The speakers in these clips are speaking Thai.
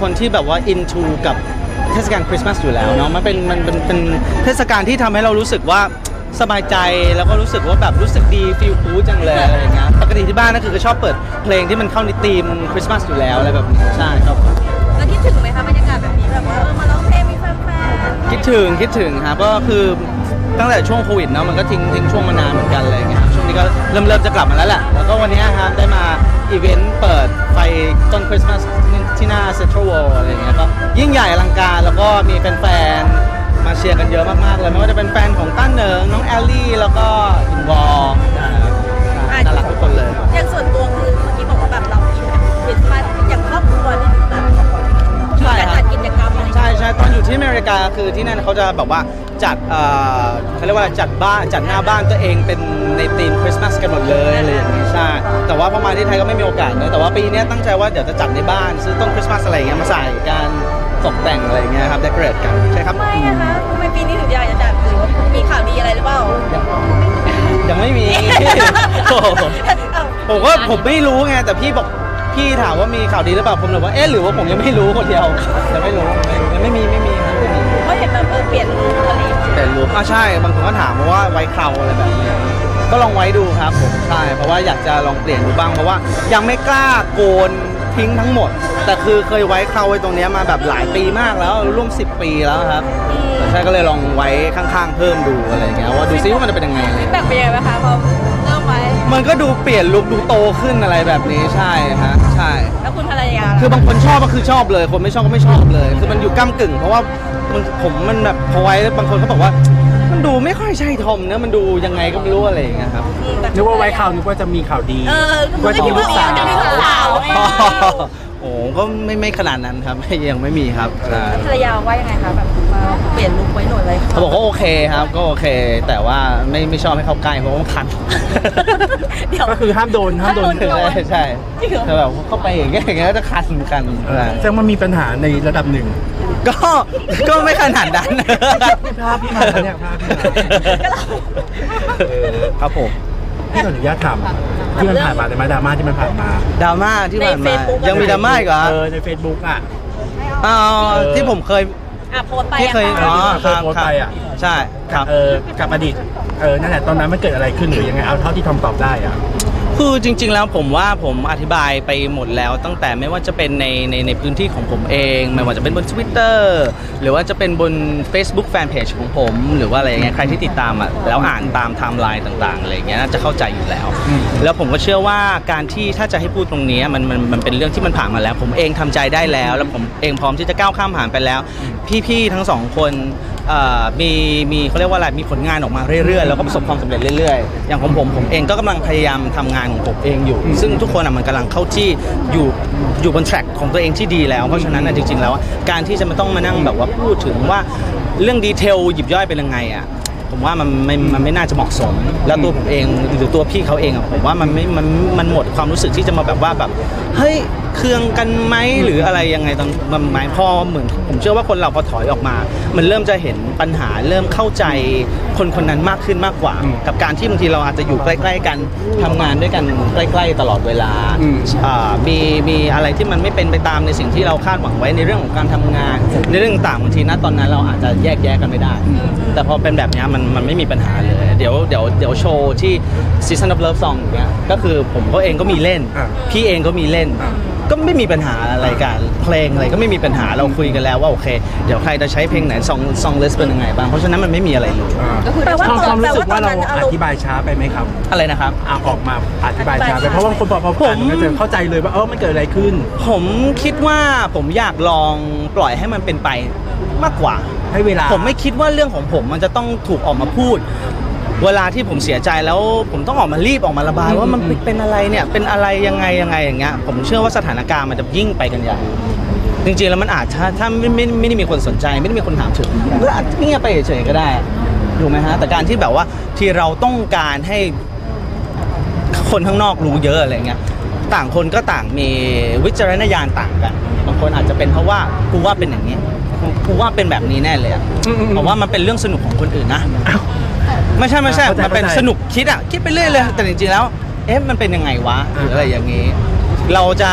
คนที่แบบว่า into กับเทศกาลคริสต์มาสอยู่แล้วเนาะมันเป็นมันเป็นเป็นเทศกาลที่ทำให้เรารู้สึกว่าสบายใจแล้วก็รู้สึกว่าแบบรู้สึกดีฟีลกู๊ดจังเลยอะไรอย่างเงี้ยปกติที่บ้านก็คือก็ชอบเปิดเพลงที่มันเข้าในธีมคริสต์มาสอยู่แล้วอะไรแบบนี้ใช่ครับ แล้วคิดถึงไหมคะบรรยากาศแบบนี้แบบว่าเออมาร้องเพลงมีแฟนคิดถึงคิดถึงครับก็คือตั้งแต่ช่วงโควิดเนาะมันก็ทิ้งทิ้งช่วงมานานเหมือนกันอะไรอย่างเงี้ยครับช่วงนี้ก็เริ่มเริ่มจะกลับมาแล้วแหละแล้วก็วันนี้ครับได้มาอีเวนต์เปิดไฟต้นคริสต์มาส ที่หน้าเซ็นทรัลเวิลด์อะไรอย่างเงี้ยก็ยิ่งใหญ่อลังการแล้วก็มีแฟนๆมาเชียร์กันเยอะมากๆเลยไม่ว่าจะเป็นแฟนของต้านเหนิงน้องแอลลี่ แล้วก็อินวอลนะครับน่ารักทุกคนเลยๆอย่างส่วนตัวคือเมื่อกี้บอกว่าแบบเราอินกับคริสต์มาสอย่างครอบครัวนี่คือแบบใช่การครับจัดกิจกรรมอะไรอย่างเงี้ยใช่ใช่ตอนอยู่ที่อเมริกาคือที่นั่นเขาจะแบบว่า จัดเอ่อเขาเรียกว่าอะไรจัดบ้านจัดหน้าบ้านตัวเองเป็นในธีมคริสต์มาสกันหมดเลยอะไรอย่างนี้ใช่แต่ว่าพอมาที่ไทยก็ไม่มีโอกาสนะแต่ว่าปีเนี้ยตั้งใจว่าเดี๋ยวจะจัดในบ้านซื้อต้นคริสต์มาสอะไรอย่างเงี้ยมาใส่การตกแต่งอะไรอย่างเงี้ยครับเดคอเรทกันใช่ครับทำไมอะคะทำไมปีนี้ถึงอยากจะจัดหรือว่ามีข่าวดีอะไรหรือเปล่ายังไม่มีโอ้โหผมก็ผมไม่รู้ไงแต่พี่บอกพี่ถามว่ามีข่าวดีหรือเปล่าผมเลยว่าเอ๊ะหรือว่าผมยังไม่รู้คนเดียวยังไม่รู้ยังไม่มีไม่มี งี้ยแต่รู้อะใช่ บางคนก็ถามมาว่าไว้เคราอะไรแบบนี้ ก็ลองไว้ดูครับผม ใช่ เพราะว่าอยากจะลองเปลี่ยนดูบ้าง เพราะว่ายังไม่กล้าโกนทิ้งทั้งหมด แต่คือเคยไว้เคราไว้ตรงเนี้ยมาแบบหลายปีมากแล้ว ร่วม 10 ปีแล้วครับแต่ใช่ก็เลยลองไว้ข้างๆ เพิ่มดูอะไรอย่างเงี้ยว่าดูซิว่ามันจะเป็นยังไงอะไรฟีดแบ็กเป็นยังไงบ้างคะพอเริ่มไว้ มันก็ดูเปลี่ยนลุคดูโตขึ้นอะไรแบบนี้ใช่ฮะใช่ แล้วคุณภรรยาคือบางคนชอบก็คือชอบเลย คนไม่ชอบก็ไม่ชอบเลย คือมันอยู่ก้ากึ่ง เพราะว่ามันผมมันแบบพอไว้แล้วบางคนเขาบอกว่ามัน ดูไม่ค่อยใช่ทอมเนะมันดูยังไงก็ไม่รู้อะไรอย่างเงี้ยครับ นึกว่าไว้ข่าวนึกว่าจะมีข่าวดีเออนึกว่าจะมีลูกสาวจะมีลูกสาวไงโอ้โหก็ไม่ไม่ขนาดนั้นครับ ยังไม่มีครับใช่ภรรยาว่ายังไงคะแบบมาเปลี่ยนลุคไว้หน่อยเลยเขาบอกว่าโอเคครับ ก็โอเค แต่ว่าไม่ไม่ชอบให้เข้าใกล้เพราะว่ามันคันเดี๋ยวก็คือห้ามโดนห้ามโดนห้ามโดนใช่ใช่จริงเหรอแต่แบบเข้าไปอย่างเงี้ยอย่างเงี้ยก็จะคันเหมือนกันเออแสดงว่ามีปัญหาในระดับหนึ่ง ก็ก็ไม่ขนาดนั้นภาพพี่มาเนี่ยภาพพี่มาครับผมพี่ขออนุญาตถามที่มันผ่านมาในมาดราม่าที่มันผ่านมาดราม่าที่ผ่านในมา Facebook ยังมีดราม่าอีกเหรอเออใน Facebook อะอ๋อเออที่ผมเคยอะโพสต์ไปที่เคยอะอ๋อค่ะครับโพสต์ครับไปอะใช่ครับเออกับอดีตเออนั่นแหละตอนนั้นมันเกิดอะไรขึ้นหรือยังไงเอาเท่าที่ทอมตอบได้อะ คือจริง ๆ แล้วผมว่าผมอธิบายไปหมดแล้ว ตั้งแต่ไม่ว่าจะเป็นในในในพื้นที่ของผมเอง ไม่ว่าจะเป็นบน Twitter หรือว่าจะเป็นบน Facebook Fanpage ของผม หรือว่าอะไรอย่างเงี้ยใครที่ติดตามอะแล้วอ่านตามไทม์ไลน์ต่างๆอะไรอย่างเงี้ยน่าจะเข้าใจอยู่แล้ว แล้วผมก็เชื่อว่าการที่ถ้าจะให้พูดตรงนี้มันมันมันเป็นเรื่องที่มันผ่านมาแล้ว ผมเองทำใจได้แล้ว แล้วผมเองพร้อมที่จะก้าวข้ามผ่านไปแล้ว พี่ๆทั้งสองคน เอ่อมีมีเขาเรียกว่าอะไรมีผลงานออกมาเรื่อยๆ แล้วก็ประสบความสำเร็จเรื่อยๆ อย่างของผมผมเองก็กำลังพยายามทำงานของผมเองอยู่ ซึ่งทุกคนอะมันกำลังเข้าที่อยู่อยู่บนแทร็กของตัวเองที่ดีแล้วเพราะฉะนั้นอะจริง ๆ แล้วอะการที่จะมาต้องมานั่งแบบว่าพูดถึงว่าเรื่องดีเทลหยิบย่อยเป็นยังไงอะผมว่ามันไม่มันไม่น่าจะเหมาะสม แล้วตัวผมเองหรือตัวพี่เขาเองอะผมว่ามันไม่มันมันหมดความรู้สึกที่จะมาแบบว่าแบบเฮ้ยเครืองกันไหมหรืออะไรยังไงตอนมันหมายพอเหมือนผมเชื่อว่าคนเราพอถอยออกมา มันเริ่มจะเห็นปัญหาเริ่มเข้าใจคนคนนั้นมากขึ้นมากกว่าอืมกับการที่บางทีเราอาจจะอยู่ใกล้ ๆ กันทำงานด้วยกันใกล้ ๆ ตลอดเวลาอืมอ่ามีมีอะไรที่มันไม่เป็นไปตามในสิ่งที่เราคาดหวังไว้ในเรื่องของการทำงาน ในเรื่องต่างๆบางทีนะตอนนั้นเราอาจจะแยกแยะกันไม่ได้ แต่พอเป็นแบบเนี้ยมันมันไม่มีปัญหาเลย เดี๋ยวเดี๋ยวเดี๋ยวโชว์ที่ Season of Love Song อย่างเงี้ยก็คือผมก็เองก็มีเล่นอ่าพี่เองก็มีเล่นอ่าก็ไม่มีปัญหาอะไรกันเพลงอะไรก็ไม่มีปัญหาเราคุยกันแล้วว่าโอเค เดี๋ยวใครจะใช้เพลงไหนซองซองลิสเป็นยังไงบ้างเพราะฉะนั้นมันไม่มีอะไรเลยอ่าก็คือแปลว่าความความรู้สึกว่าเราแปลว่าตอนนั้นอารมณ์อธิบายช้าไปไหมครับอะไรนะครับอะออกมาอธิบายช้าไปอธิบายช้าเพราะว่าคนบอกพอผมอ่านมันก็จะเข้าใจเลยว่าเออมันเกิดอะไรขึ้น ผมคิดว่าผมอยากลองปล่อยให้มันเป็นไปมากกว่าให้เวลาผมไม่คิดว่าเรื่องของผมมันจะต้องถูกออกมาพูด เวลาที่ผมเสียใจแล้วผมต้องออกมารีบออกมาระบายอืมว่ามันอืมเป็นอะไรเนี่ยเป็นอะไรยังไงยังไงอย่างเงี้ยผมเชื่อว่าสถานการณ์มันจะยิ่งไปกันใหญ่จริงๆแล้วมันอาจถ้าถ้าไม่ไม่ไม่ได้มีคนสนใจ ไม่ได้มีคนถามถึงก็อาจจะเงียบไปเฉยๆก็ได้ถูกไหมฮะแต่การที่แบบว่าที่เราต้องการให้คนข้างนอกรู้เยอะอะไรเงี้ยต่างคนก็ต่างมีวิจารณญาณต่างกัน บางคนอาจจะเป็นเพราะว่ากูว่าเป็นอย่างนี้ กูว่าเป็นแบบนี้แน่เลยอะอืมอืมอืม ผมว่ามันเป็นเรื่องสนุกของคนอื่นนะไม่ใช่ไม่ใช่ เข้าใจมันเป็นเข้าใจสนุกคิดอะ คิดไปเรื่อยเลย แต่จริงๆแล้ว เอ๊ะ มันเป็นยังไงวะหรืออะไรอย่างนี้ เราจะ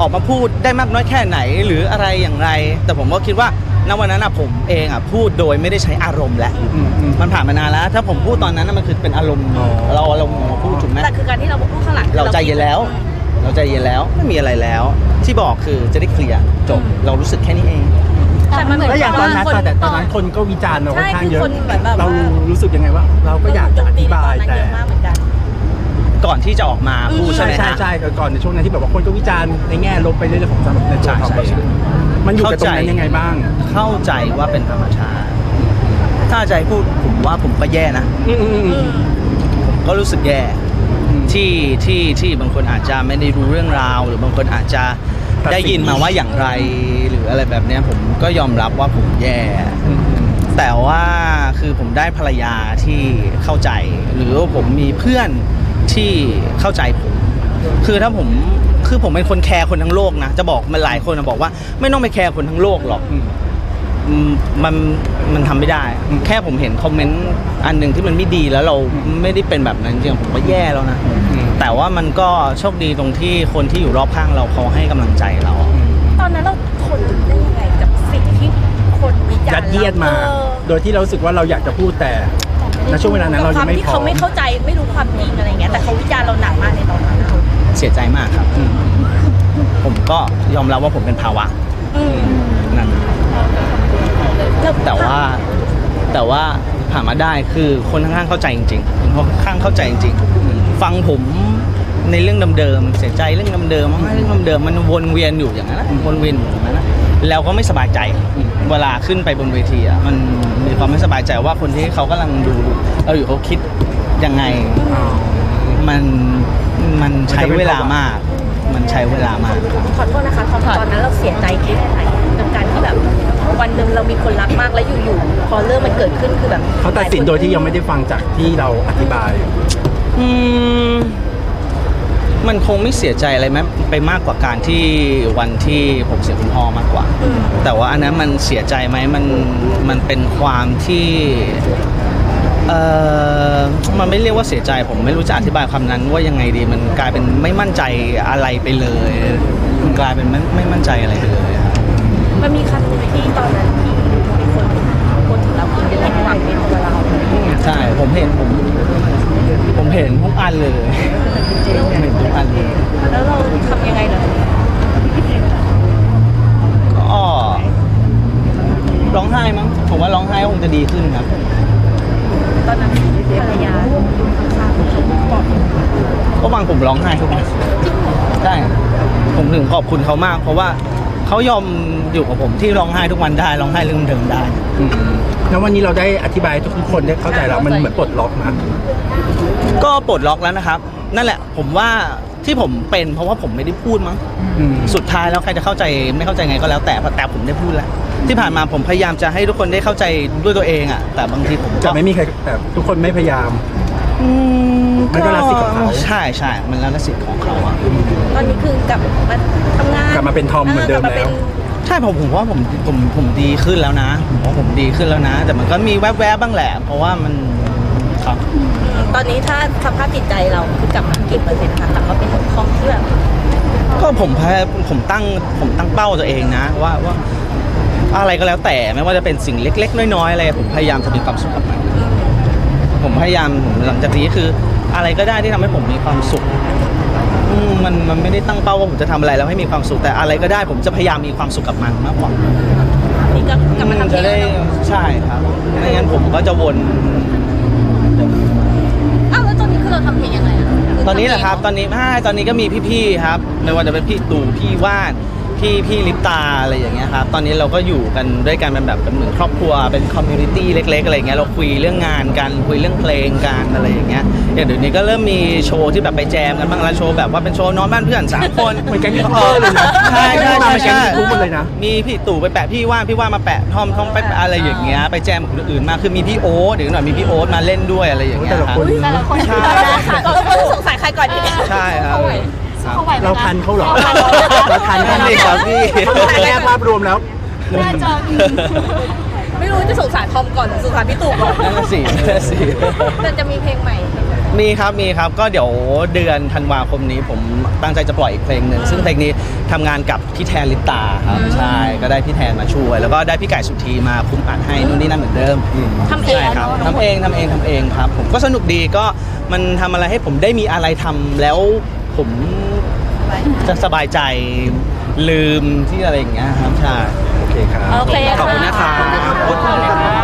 ออกมาพูดได้มากน้อยแค่ไหนหรืออะไรอย่างไร แต่ผมก็คิดว่าณวันนั้นอะผมเองอะพูดโดยไม่ได้ใช้อารมณ์แล้ว อืมอืม มันผ่านมานานแล้ว ถ้าผมพูดตอนนั้นน่ะมันคือเป็นอารมณ์ อ๋อ เราอารมณ์มาพูดถูกไหม แต่คือการที่เราพูดข้างหลังเราใจเย็นแล้ว เราใจเย็นแล้วไม่มีอะไรแล้ว ที่บอกคือจะได้เคลียร์จบ เรารู้สึกแค่นี้เอง แต่มันเหมือนแล้วอย่างตอนนั้นว่าแต่ตอนนั้นคนก็วิจารณ์เราค่อนข้างเยอะใช่คือคนแบบแบบเราว่ารู้สึกยังไงว่าเราก็อยากจะอธิบายตอนนั้นแต่เยอะมากเหมือนกันก่อนที่จะออกมาพูดใช่ใช่ไหมใช่ฮะใช่ก่อนในช่วงนั้นที่แบบว่าคนก็วิจารณ์ในแง่ลบไปเรื่อยๆของสำหรับในตัวใช่เขาใช่ใช่มันอยู่กับตรงนั้นยังไงบ้าง เข้าใจว่าเป็นธรรมชาติ ถ้าใจะให้พูดผมว่าผมก็แย่นะอืมอืมอืมก็รู้สึกแย่อืมที่ที่ที่บางคนอาจจะไม่ได้รู้เรื่องราว หรือบางคนอาจจะ ตัดสิน ได้ยินมาว่าอย่างไรหรืออะไรแบบเนี้ยผมก็ยอมรับว่าผมแย่อืมอืมแต่ว่าคือผมได้ภรรยาที่เข้าใจ หรือว่าผมมีเพื่อนที่เข้าใจผม คือถ้าผมคือผมเป็นคนแคร์คนทั้งโลกนะ จะบอกมันหลายคนนะบอกว่าไม่ต้องไปแคร์คนทั้งโลกหรอก อืม อืมมันมันทำไม่ได้ อืมแค่ผมเห็นคอมเมนต์อันหนึ่งที่มันไม่ดีแล้วเราอืมไม่ได้เป็นแบบนั้นจริงๆผมก็แย่แล้วนะ อืม แต่ว่ามันก็โชคดีตรงที่คนที่อยู่รอบข้างเราเขาให้กำลังใจเราอืมตอนนั้นเราทนได้ยังไงกับสิ่งที่คนวิจารณ์ยัดเยียดมาเออโดยที่เรารู้สึกว่าเราอยากจะพูดแต่ในช่วงเวลานั้นเราคยัวางมไม่ที่พร้อเขามไม่เข้าใจไม่รู้ความจริงอะไรเงี้ยแต่เขาวิจารณ์เราหนักมากในตอนนั้นอะเสียใจมากครับ อืมผมก็ยอมรับว่าผมเป็นภาวะอืมนั้นล้วแต่ว่าแต่ว่าผ่านมาได้คือคนข้างๆเข้าใจจริงๆคนข้างๆเข้าใจจริงๆฟังผม ในเรื่องเดิมๆเสียใจเรื่องเดิมๆเรื่องเดิมๆมันวนเวียนอยู่อย่างนั้นนะวนเวียนอยู่อย่างนั้นนะแล้วก็ไม่สบายใจเวลาขึ้นไปบนเวทีอะมันมีความไม่สบายใจว่าคนที่เขากำลังดูเราอยู่เขาคิดยังไงอ๋อมันมันใช้เวลามาก มันใช้เวลามากครับขอโทษนะคะตอนตอนนั้นเราเสียใจแค่ไหนกับการที่แบบวันหนึ่งเรามีคนรักมากแล้วอยู่ๆพอเรื่องมันเกิดขึ้นคือแบบเขาตัดสินโดยที่ยังไม่ได้ฟังจากที่เราอธิบาย อืม มันคงไม่เสียใจอะไรไหมไปมากกว่าการที่วันที่ผมเสียคุณพ่อมากกว่าอืมแต่ว่าอันนั้นมันเสียใจไหมมันมันเป็นความที่เออมันไม่เรียกว่าเสียใจ ผมไม่รู้จะอธิบายความนั้นว่ายังไงดีมันกลายเป็นไม่มั่นใจอะไรไปเลย มันกลายเป็นไม่ไม่มั่นใจอะไรไปเลยครับมันมีครั้งหนึ่งที่ตอนนั้นที่มีคนคนถึงเราคือเป็นหวังในตัวเราใช่ผมเห็นผมผม เห็นทุกอันเลยผมเห็นทุกอันเลยแล้วเราทำยังไงเหรอก็ร้องไห้มั้งผมว่าร้องไห้คงจะดีขึ้นครับ ตอนนั้นภรรยาข้างๆบอกก็ฟังผมร้องไห้ทุกวันใช่ผมถึงขอบคุณเขามาก เพราะว่าเขายอมอยู่กับผมที่ร้องไห้ทุกวันได้ร้องไห้เรื่องเดิมได้อืม แล้ววันนี้เราได้อธิบายให้ทุกคนได้เข้าใจแล้วมันเหมือนปลดล็อกนะก็ปลดล็อกแล้วนะครับ นั่นแหละ ผมว่าที่ผมเป็นเพราะว่าผมไม่ได้พูดมั้งอืมสุดท้ายแล้วใครจะเข้าใจไม่เข้าใจไงก็แล้วแต่แต่ผมได้พูดแล้ว ที่ผ่านมาผมพยายามจะให้ทุกคนได้เข้าใจด้วยตัวเองอะแต่บางทีผมก็จะไม่มีใครแต่ทุกคนไม่พยายามอืมมันก็แล้วสิทธิ์ของเขาใช่ใช่มันแล้วแต่สิทธิ์ของเขาอะตอนนี้คือกลับมาทำงานกลับมาเป็นทอมเหมือนเดิมกลับาป็แล้ว ใช่ผมผมว่าผมผมผมดีขึ้นแล้วนะผมว่าผมดีขึ้นแล้วนะ แต่มันก็มีแวบๆบ้างแหละ เพราะว่ามันครับตอนนี้ถ้าสภาพจิตใจเราคือกลับมากี่เปอร์เซ็นต์คะกลับมาเป็นคล่องที่แบบก็ผมพยผมตั้งผมตั้งเป้าตัวเองนะ ว่าว่าอะไรก็แล้วแต่ไม่ว่าจะเป็นสิ่งเล็ก ๆ น้อยๆอะไรผมพยายามจะมีความสุขกับมันผมพยายามผมหลังจากนี้คือ อะไรก็ได้ที่ทำให้ผมมีความสุขอื มมันมันไม่ได้ตั้งเป้าว่าผมจะทำอะไรแล้วให้มีความสุขแต่อะไรก็ได้ผมจะพยายามมีความสุขกับมันมากกว่านี่ก็กลับมาทำเพลจะงได้แล้วเนอะใช่ครับไม่งั้นผมก็จะวน อ้าวแล้วตอนนี้คือเราทำเพลงยังไงอะตอนนี้แหละครับ ตอนนี้ไม่ตอนนี้ก็มีพี่ๆครับ ไม่ว่าจะเป็นพี่ตู่พี่ว่าน พี่พี่ลิปตาอะไรอย่างเงี้ยครับตอนนี้เราก็อยู่กันด้วยกันเป็นแบบเป็นเหมือนครอบครัวเป็นคอมมูนิตี้เล็ก ๆ อะไรอย่างเงี้ยเราคุยเรื่องงานกันคุยเรื่องเพลงกันอะไรอย่างเงี้ยอย่างเดี๋ยวนี้ก็เริ่มมีโชว์ที่แบบไปแจมกันบ้างแล้วโชว์แบบว่าเป็นโชว์นอนบ้านเพื่อนสามคนเหมือนแก๊งยูทูบเบอร์เลยนะใช่ใช่ใช่ใช่เหมือนแก๊งยูทูบหมดเลยนะมีพี่ตู่ไปแปะพี่ว่านพี่ว่านมาแปะทอมทอมไปแปะอะไรอย่างเงี้ยไปแจมกับคนอื่นมาคือมีพี่โอ๊ตเดี๋ยวหน่อยมีพี่โอ๊ตมาเล่นด้วยอะไรอย่างเงี้ยแต่ละครับคนแต่ละคนใช่เราต้องสงสัยใครก่อนดีใช่ครับครับ เราทันเขาเหรอเราทันเขาดิครับพี่แต่แง่ภาพรวมแล้วน่าจะไม่รู้จะสงสารทอมก่อนหรือสงสารพี่ตู่ก่อนนั่นนะสินั่นนะสิแต่จะมีเพลงใหม่ มีครับมีครับก็เดี๋ยวเดือนธันวาคมนี้ผมตั้งใจจะปล่อยอีกเพลงหนึ่งซึ่งเพลงนี้ทำงานกับพี่แทนลิปตาครับใช่ก็ได้พี่แทนมาช่วย แล้วก็ได้พี่ไก่สุธีมาคุมอัดให้นู่นนี่นั่นเหมือนเดิมทำเองใช่ครับเนอะทำเองทำเองทำเองครับ ผมก็สนุกดีก็มันทำอะไรให้ผมได้มีอะไรทำแล้วผม จะสบายใจลืมที่อะไรอย่างเงี้ยครับใช่ โอเคครับ โอเคขอบคุณนะครับขอบคุณครับ